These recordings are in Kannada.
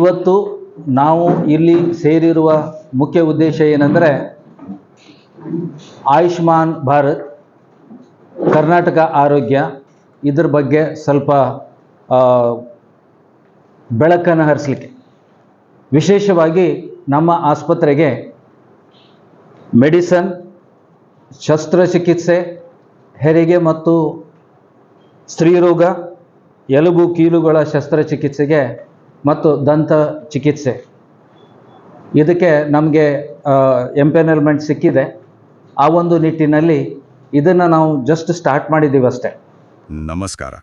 ಇವತ್ತು ನಾವು ಇಲ್ಲಿ ಸೇರಿರುವ ಮುಖ್ಯ ಉದ್ದೇಶ ಏನೆಂದರೆ ಆಯುಷ್ಮಾನ್ ಭಾರತ್, ಕರ್ನಾಟಕ ಆರೋಗ್ಯ, ಇದ್ರ ಬಗ್ಗೆ ಸ್ವಲ್ಪ ಬೆಳಕನ್ನು ಹರಿಸಲಿಕ್ಕೆ. ವಿಶೇಷವಾಗಿ ನಮ್ಮ ಆಸ್ಪತ್ರೆಗೆ ಮೆಡಿಸನ್, ಶಸ್ತ್ರಚಿಕಿತ್ಸೆ, ಹೆರಿಗೆ ಮತ್ತು ಸ್ತ್ರೀರೋಗ, ಎಲುಬು ಕೀಲುಗಳ ಶಸ್ತ್ರಚಿಕಿತ್ಸೆಗೆ ಮತ್ತು ದಂತ ಚಿಕಿತ್ಸೆ. ಇದಕ್ಕೆ ನಮಗೆ ಎಂಪೆನಲ್ಮೆಂಟ್ ಸಿಕ್ಕಿದೆ. ಆ ಒಂದು ನಿಟ್ಟಿನಲ್ಲಿ ಇದನ್ನು ನಾವು ಜಸ್ಟ್ ಸ್ಟಾರ್ಟ್ ಮಾಡಿದ್ದೀವಿ ಅಷ್ಟೇ. ನಮಸ್ಕಾರ.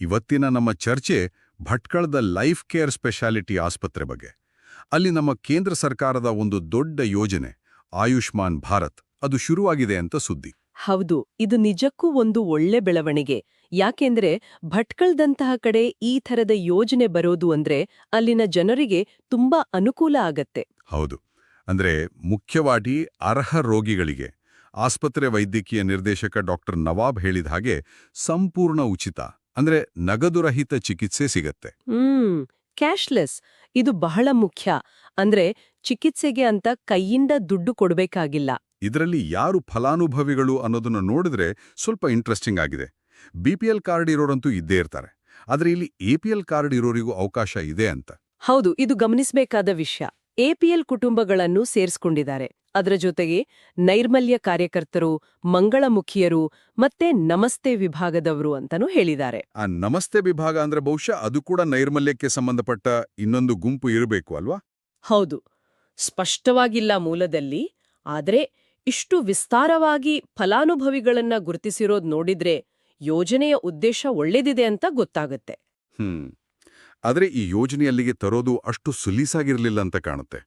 ಇವತ್ತಿನ ನಮ್ಮ ಚರ್ಚೆ ಭಟ್ಕಳದ ಲೈಫ್ ಕೇರ್ ಸ್ಪೆಷಾಲಿಟಿ ಆಸ್ಪತ್ರೆ ಬಗ್ಗೆ. ಅಲ್ಲಿ ನಮ್ಮ ಕೇಂದ್ರ ಸರ್ಕಾರದ ಒಂದು ದೊಡ್ಡ ಯೋಜನೆ, ಆಯುಷ್ಮಾನ್ ಭಾರತ್. ಅದು ಶುರುವಾಗಿದೆ ಅಂತ ಸುದ್ದಿ. ಹೌದು ಇದು ನಿಜಕ್ಕೂ ಒಂದು ಒಳ್ಳೆ ಬೆಳವಣಿಗೆ. ಯಾಕೆಂದ್ರೆ ಭಟ್ಕಳ್ದಂತಹ ಕಡೆ ಈ ಥರದ ಯೋಜನೆ ಬರೋದು ಅಂದ್ರೆ ಅಲ್ಲಿನ ಜನರಿಗೆ ತುಂಬಾ ಅನುಕೂಲ ಆಗತ್ತೆ. ಹೌದು. ಅಂದ್ರೆ ಮುಖ್ಯವಾಗಿ ಅರ್ಹ ರೋಗಿಗಳಿಗೆ ಆಸ್ಪತ್ರೆ ವೈದ್ಯಕೀಯ ನಿರ್ದೇಶಕ ಡಾಕ್ಟರ್ ನವಾಬ್ ಹೇಳಿದ ಹಾಗೆ ಸಂಪೂರ್ಣ ಉಚಿತ ಅಂದ್ರೆ ನಗದುರಹಿತ ಚಿಕಿತ್ಸೆ ಸಿಗತ್ತೆ. Hmm cashless. ಇದು ಬಹಳ ಮುಖ್ಯ. ಅಂದ್ರೆ ಚಿಕಿತ್ಸೆಗೆ ಅಂತ ಕೈಯಿಂದ ದುಡ್ಡು ಕೊಡ್ಬೇಕಾಗಿಲ್ಲ. ಇದರಲ್ಲಿ ಯಾರು ಫಲಾನುಭವಿಗಳು ಅನ್ನೋದನ್ನು ನೋಡಿದ್ರೆ ಸ್ವಲ್ಪ ಇಂಟ್ರೆಸ್ಟಿಂಗ್ ಆಗಿದೆ. ಬಿ ಪಿ ಎಲ್ ಕಾರ್ಡ್ ಇರೋರಂತೂ ಇದ್ದೇ ಇರ್ತಾರೆ. ಆದ್ರೆ ಇಲ್ಲಿ ಎ ಪಿ ಎಲ್ ಕಾರ್ಡ್ ಇರೋರಿಗೂ ಅವಕಾಶ ಇದೆ ಅಂತ. ಹೌದು ಇದು ಗಮನಿಸಬೇಕಾದ ವಿಷಯ. ಎಪಿಎಲ್ ಕುಟುಂಬಗಳನ್ನು ಸೇರಿಸಿಕೊಂಡಿದ್ದಾರೆ. ಅದರ ಜೊತೆಗೆ ನೈರ್ಮಲ್ಯ ಕಾರ್ಯಕರ್ತರು ಮಂಗಳಮುಖಿಯರು ಮತ್ತೆ ನಮಸ್ತೆ ವಿಭಾಗದವರು ಅಂತನೂ ಹೇಳಿದ್ದಾರೆ. ಆ ನಮಸ್ತೆ ವಿಭಾಗ ಅಂದ್ರೆ ಬಹುಶಃ ಅದು ಕೂಡ ನೈರ್ಮಲ್ಯಕ್ಕೆ ಸಂಬಂಧಪಟ್ಟ ಇನ್ನೊಂದು ಗುಂಪು ಇರಬೇಕು ಅಲ್ವಾ? ಹೌದು. ಸ್ಪಷ್ಟವಾಗಿಲ್ಲ ಮೂಲದಲ್ಲಿ ಆದ್ರೆ ಇಷ್ಟು ವಿಸ್ತಾರವಾಗಿ ಫಲಾನುಭವಿಗಳನ್ನ ಗುರುತಿಸಿರೋದ್ ನೋಡಿದ್ರೆ ಯೋಜನೆಯ ಉದ್ದೇಶ ಒಳ್ಳೇದಿದೆ ಅಂತ ಗೊತ್ತಾಗುತ್ತೆ. ಹ್ಮ್. ಆದ್ರೆ ಈ ಯೋಜನೆ ಅಲ್ಲಿಗೆ ತರೋದು ಅಷ್ಟು ಸುಲೀಸಾಗಿರಲಿಲ್ಲ ಅಂತ ಕಾಣುತ್ತೆ.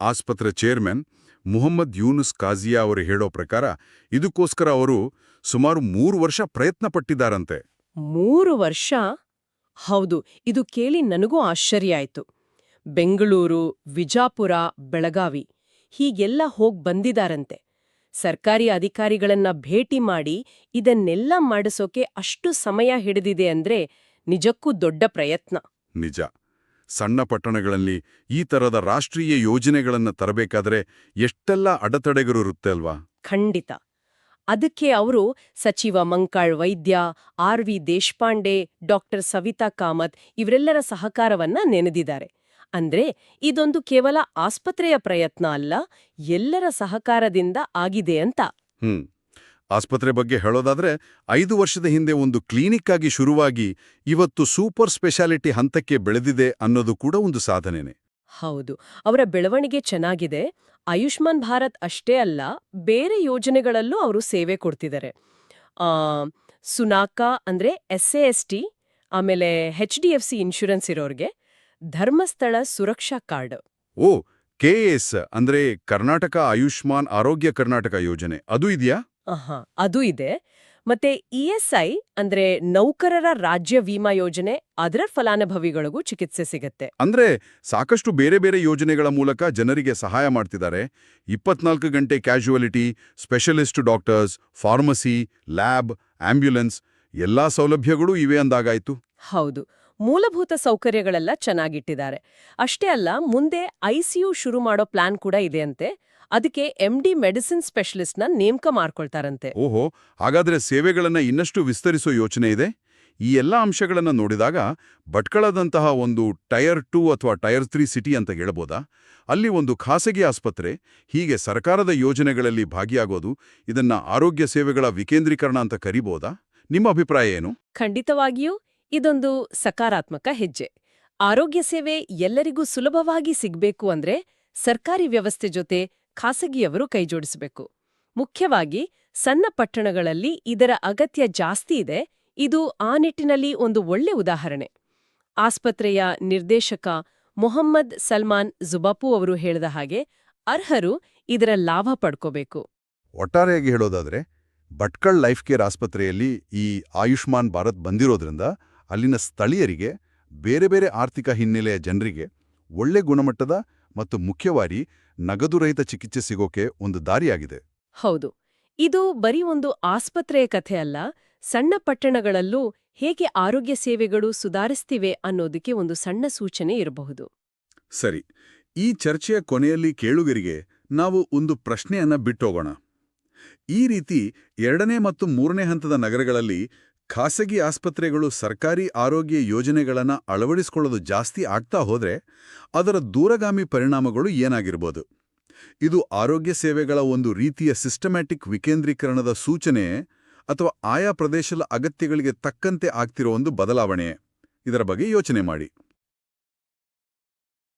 ಆಸ್ಪತ್ರೆ ಚೇರ್ಮನ್ ಮುಹಮ್ಮದ್ ಯೂನುಸ್ ಕಾಜಿಯಾ ಅವರು ಹೇಳೋ ಪ್ರಕಾರ ಇದಕ್ಕೋಸ್ಕರ ಅವರು ಸುಮಾರು ಮೂರು ವರ್ಷ ಪ್ರಯತ್ನ ಪಟ್ಟಿದ್ದಾರಂತೆ. ಮೂರು ವರ್ಷ? ಹೌದು ಇದು ಕೇಳಿ ನನಗೂ ಆಶ್ಚರ್ಯ ಆಯಿತು. ಬೆಂಗಳೂರು ವಿಜಾಪುರ ಬೆಳಗಾವಿ ಹೀಗೆಲ್ಲ ಹೋಗ್ ಬಂದಿದಾರಂತೆ. ಸರ್ಕಾರಿ ಅಧಿಕಾರಿಗಳನ್ನ ಭೇಟಿ ಮಾಡಿ ಇದನ್ನೆಲ್ಲ ಮಾಡಿಸೋಕೆ ಅಷ್ಟು ಸಮಯ ಹಿಡಿದಿದೆ ಅಂದ್ರೆ ನಿಜಕ್ಕೂ ದೊಡ್ಡ ಪ್ರಯತ್ನ. ನಿಜ. ಸಣ್ಣ ಪಟ್ಟಣಗಳಲ್ಲಿ ಈ ತರದ ರಾಷ್ಟ್ರೀಯ ಯೋಜನೆಗಳನ್ನು ತರಬೇಕಾದ್ರೆ ಎಷ್ಟೆಲ್ಲ ಅಡೆತಡೆಗಳಿರುತ್ತೆ ಅಲ್ವಾ? ಖಂಡಿತ. ಅದಕ್ಕೆ ಅವರು ಸಚಿವ Mankal Vaidya R V Deshpande doctor Savita Kamath ಇವರೆಲ್ಲರ ಸಹಕಾರವನ್ನ ನೆನೆದಿದ್ದಾರೆ. ಅಂದ್ರೆ ಇದೊಂದು ಕೇವಲ ಆಸ್ಪತ್ರೆಯ ಪ್ರಯತ್ನ ಅಲ್ಲ ಎಲ್ಲರ ಸಹಕಾರದಿಂದ ಆಗಿದೆ ಅಂತ. ಹ್ಮ್. ಆಸ್ಪತ್ರೆ ಬಗ್ಗೆ ಹೇಳೋದಾದ್ರೆ ಐದು ವರ್ಷದ ಹಿಂದೆ ಒಂದು ಕ್ಲಿನಿಕ್ ಆಗಿ ಶುರುವಾಗಿ ಇವತ್ತು ಸೂಪರ್ ಸ್ಪೆಷಾಲಿಟಿ ಹಂತಕ್ಕೆ ಬೆಳೆದಿದೆ ಅನ್ನೋದು ಕೂಡ ಒಂದು ಸಾಧನೆನೆ. ಹೌದು. ಅವರ ಬೆಳವಣಿಗೆ ಚೆನ್ನಾಗಿದೆ. ಆಯುಷ್ಮಾನ್ ಭಾರತ್ ಅಷ್ಟೇ ಅಲ್ಲ ಬೇರೆ ಯೋಜನೆಗಳಲ್ಲೂ ಅವರು ಸೇವೆ ಕೊಡ್ತಿದ್ದಾರೆ. ಆ, ಸುನಾಕ ಅಂದ್ರೆ ಎಸ್ ಎ ಎಸ್ ಟಿ ಆಮೇಲೆ H D F C insurance ಇರೋರ್ಗೆ. ಧರ್ಮಸ್ಥಳ ಸುರಕ್ಷಾ ಕಾರ್ಡ್. ಓ ಕೆಎಸ್ ಅಂದ್ರೆ ಕರ್ನಾಟಕ ಆಯುಷ್ಮಾನ್ ಆರೋಗ್ಯ ಕರ್ನಾಟಕ ಯೋಜನೆ. ಅದು ಇದೆಯಾ? ಅದು ಇದೆ. ಮತ್ತೆ ಇಎಸ್ಐ ಅಂದ್ರೆ ನೌಕರರ ರಾಜ್ಯ ವಿಮಾ ಯೋಜನೆ ಅದರ ಫಲಾನುಭವಿಗಳಿಗೂ ಚಿಕಿತ್ಸೆ ಸಿಗತ್ತೆ. ಅಂದ್ರೆ ಸಾಕಷ್ಟು ಬೇರೆ ಬೇರೆ ಯೋಜನೆಗಳ ಮೂಲಕ ಜನರಿಗೆ ಸಹಾಯ ಮಾಡ್ತಿದ್ದಾರೆ. ಇಪ್ಪತ್ನಾಲ್ಕು ಗಂಟೆ casualty specialist doctors pharmacy lab ambulance ಎಲ್ಲಾ ಸೌಲಭ್ಯಗಳು ಇವೆ ಅಂದಾಗಾಯ್ತು. ಹೌದು. ಮೂಲಭೂತ ಸೌಕರ್ಯಗಳೆಲ್ಲ ಚೆನ್ನಾಗಿಟ್ಟಿದ್ದಾರೆ. ಅಷ್ಟೇ ಅಲ್ಲ ಮುಂದೆ ಐಸಿಯು ಶುರು ಮಾಡೋ ಪ್ಲಾನ್ ಕೂಡ ಇದೆಯಂತೆ. ಅದಕ್ಕೆ ಎಂಡಿ ಮೆಡಿಸಿನ್ ಸ್ಪೆಷಲಿಸ್ಟ್ನ ನೇಮಕ ಮಾಡ್ಕೊಳ್ತಾರಂತೆ. ಓಹೋ ಹಾಗಾದ್ರೆ ಸೇವೆಗಳನ್ನ ಇನ್ನಷ್ಟು ವಿಸ್ತರಿಸೋ ಯೋಚನೆ ಇದೆ? ಈ ಎಲ್ಲ ಅಂಶಗಳನ್ನು ನೋಡಿದಾಗ ಭಟ್ಕಳದಂತಹ ಒಂದು ಟೈರ್ ಟೂ ಅಥವಾ ಟೈರ್ ತ್ರೀ ಸಿಟಿ ಅಂತ ಹೇಳ್ಬೋದಾ? ಅಲ್ಲಿ ಒಂದು ಖಾಸಗಿ ಆಸ್ಪತ್ರೆ ಹೀಗೆ ಸರ್ಕಾರದ ಯೋಜನೆಗಳಲ್ಲಿ ಭಾಗಿಯಾಗೋದು ಇದನ್ನ ಆರೋಗ್ಯ ಸೇವೆಗಳ ವಿಕೇಂದ್ರೀಕರಣ ಅಂತ ಕರಿಬೋದಾ? ನಿಮ್ಮ ಅಭಿಪ್ರಾಯ ಏನು? ಖಂಡಿತವಾಗಿಯೂ. ಇದೊಂದು ಸಕಾರಾತ್ಮಕ ಹೆಜ್ಜೆ. ಆರೋಗ್ಯ ಸೇವೆ ಎಲ್ಲರಿಗೂ ಸುಲಭವಾಗಿ ಸಿಗ್ಬೇಕು ಅಂದ್ರೆ ಸರ್ಕಾರಿ ವ್ಯವಸ್ಥೆ ಜೊತೆ ಖಾಸಗಿಯವರು ಕೈಜೋಡಿಸಬೇಕು. ಮುಖ್ಯವಾಗಿ ಸಣ್ಣ ಪಟ್ಟಣಗಳಲ್ಲಿ ಇದರ ಅಗತ್ಯ ಜಾಸ್ತಿ ಇದೆ, ಇದು ಆ ನಿಟ್ಟಿನಲ್ಲಿ ಒಂದು ಒಳ್ಳೆ ಉದಾಹರಣೆ. ಆಸ್ಪತ್ರೆಯ ನಿರ್ದೇಶಕ ಮೊಹಮ್ಮದ್ ಸಲ್ಮಾನ್ ಜುಬಾಪು ಅವರು ಹೇಳಿದ ಹಾಗೆ ಅರ್ಹರು ಇದರ ಲಾಭ ಪಡ್ಕೋಬೇಕು. ಒಟ್ಟಾರೆಯಾಗಿ ಹೇಳೋದಾದ್ರೆ ಭಟ್ಕಳ್ ಲೈಫ್ ಕೇರ್ ಆಸ್ಪತ್ರೆಯಲ್ಲಿ ಈ ಆಯುಷ್ಮಾನ್ ಭಾರತ್ ಬಂದಿರೋದ್ರಿಂದ ಅಲ್ಲಿನ ಸ್ಥಳೀಯರಿಗೆ ಬೇರೆ ಬೇರೆ ಆರ್ಥಿಕ ಹಿನ್ನೆಲೆಯ ಜನರಿಗೆ ಒಳ್ಳೆ ಗುಣಮಟ್ಟದ ಮತ್ತು ಮುಖ್ಯವಾಗಿ ನಗದುರಹಿತ ಚಿಕಿತ್ಸೆ ಸಿಗೋಕೆ ಒಂದು ದಾರಿಯಾಗಿದೆ. ಹೌದು. ಇದು ಬರೀ ಒಂದು ಆಸ್ಪತ್ರೆಯ ಕಥೆ ಅಲ್ಲ ಸಣ್ಣ ಪಟ್ಟಣಗಳಲ್ಲೂ ಹೇಗೆ ಆರೋಗ್ಯ ಸೇವೆಗಳು ಸುಧಾರಿಸ್ತಿವೆ ಅನ್ನೋದಕ್ಕೆ ಒಂದು ಸಣ್ಣ ಸೂಚನೆ ಇರಬಹುದು. ಸರಿ. ಈ ಚರ್ಚೆಯ ಕೊನೆಯಲ್ಲಿ ಕೇಳುಗರಿಗೆ ನಾವು ಒಂದು ಪ್ರಶ್ನೆಯನ್ನ ಬಿಟ್ಟೋಗೋಣ. ಈ ರೀತಿ ಎರಡನೇ ಮತ್ತು ಮೂರನೇ ಹಂತದ ನಗರಗಳಲ್ಲಿ ಖಾಸಗಿ ಆಸ್ಪತ್ರೆಗಳು ಸರ್ಕಾರಿ ಆರೋಗ್ಯ ಯೋಜನೆಗಳನ್ನು ಅಳವಡಿಸಿಕೊಳ್ಳೋದು ಜಾಸ್ತಿ ಆಗ್ತಾ ಹೋದರೆ ಅದರ ದೂರಗಾಮಿ ಪರಿಣಾಮಗಳು ಏನಾಗಿರ್ಬೋದು? ಇದು ಆರೋಗ್ಯ ಸೇವೆಗಳ ಒಂದು ರೀತಿಯ ಸಿಸ್ಟಮ್ಯಾಟಿಕ್ ವಿಕೇಂದ್ರೀಕರಣದ ಸೂಚನೆ ಅಥವಾ ಆಯಾ ಪ್ರದೇಶದ ಅಗತ್ಯಗಳಿಗೆ ತಕ್ಕಂತೆ ಆಗ್ತಿರೋ ಒಂದು ಬದಲಾವಣೆ. ಇದರ ಬಗ್ಗೆ ಯೋಚನೆ ಮಾಡಿ.